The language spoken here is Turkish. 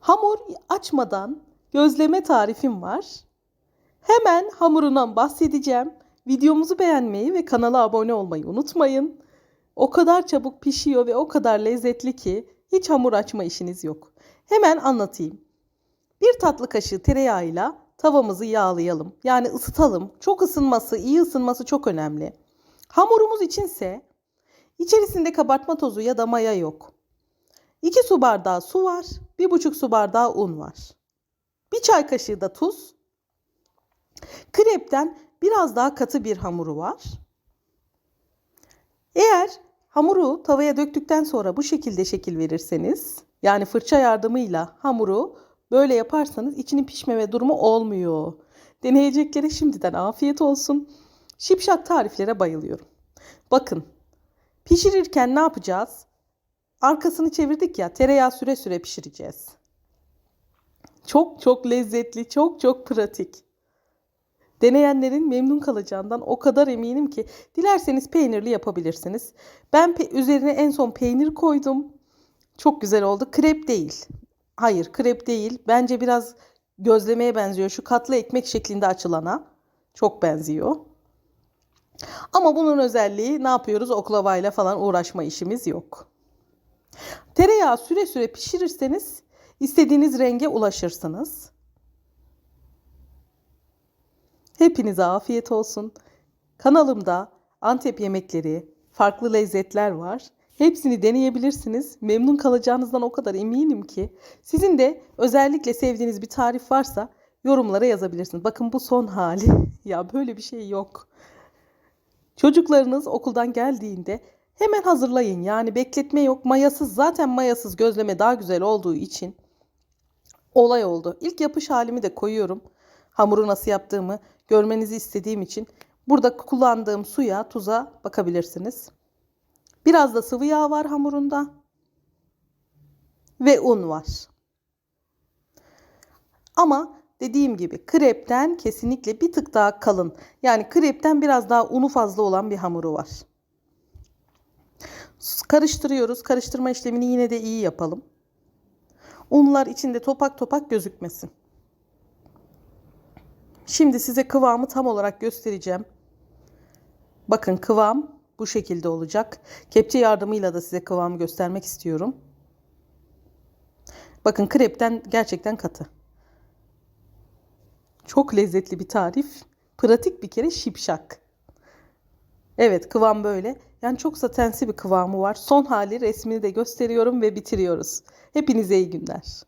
Hamur açmadan gözleme tarifim var. Hemen hamurundan bahsedeceğim. Videomuzu beğenmeyi ve kanala abone olmayı unutmayın. O kadar çabuk pişiyor ve o kadar lezzetli ki hiç hamur açma işiniz yok. Hemen anlatayım. Bir tatlı kaşığı tereyağıyla tavamızı yağlayalım. Yani ısıtalım. Çok ısınması, iyi ısınması çok önemli. Hamurumuz içinse içerisinde kabartma tozu ya da maya yok. 2 su bardağı su var, 1,5 su bardağı un var. Bir çay kaşığı da tuz. Krepten biraz daha katı bir hamuru var. Eğer hamuru tavaya döktükten sonra bu şekilde şekil verirseniz, yani fırça yardımıyla hamuru böyle yaparsanız içinin pişmeme durumu olmuyor. Deneyeceklere şimdiden afiyet olsun. Şipşak tariflere bayılıyorum. Bakın, pişirirken ne yapacağız? Arkasını çevirdik ya, tereyağı süre süre pişireceğiz. Çok çok lezzetli, çok çok pratik. Deneyenlerin memnun kalacağından o kadar eminim ki dilerseniz peynirli yapabilirsiniz. Ben üzerine en son peynir koydum. Çok güzel oldu. Krep değil. Hayır, krep değil. Bence biraz gözlemeye benziyor. Şu katlı ekmek şeklinde açılana çok benziyor. Ama bunun özelliği ne yapıyoruz? Oklavayla falan uğraşma işimiz yok. Tereyağı süre süre pişirirseniz istediğiniz renge ulaşırsınız. Hepinize afiyet olsun. Kanalımda Antep yemekleri, farklı lezzetler var. Hepsini deneyebilirsiniz. Memnun kalacağınızdan o kadar eminim ki. Sizin de özellikle sevdiğiniz bir tarif varsa yorumlara yazabilirsiniz. Bakın bu son hali. ya böyle bir şey yok. Çocuklarınız okuldan geldiğinde hemen hazırlayın. Yani bekletme yok. Mayasız zaten mayasız gözleme daha güzel olduğu için olay oldu. İlk yapış halimi de koyuyorum. Hamuru nasıl yaptığımı görmenizi istediğim için burada kullandığım suya, tuza bakabilirsiniz. Biraz da sıvı yağ var hamurunda. Ve un var. Ama dediğim gibi krepten kesinlikle bir tık daha kalın. Yani krepten biraz daha unu fazla olan bir hamuru var. Karıştırıyoruz. Karıştırma işlemini yine de iyi yapalım. Unlar içinde topak topak gözükmesin. Şimdi size kıvamı tam olarak göstereceğim. Bakın kıvam bu şekilde olacak. Kepçe yardımıyla da size kıvamı göstermek istiyorum. Bakın krepten gerçekten katı. Çok lezzetli bir tarif. Pratik bir kere şipşak. Evet kıvam böyle. Yani çok satensi bir kıvamı var. Son hali resmini de gösteriyorum ve bitiriyoruz. Hepinize iyi günler.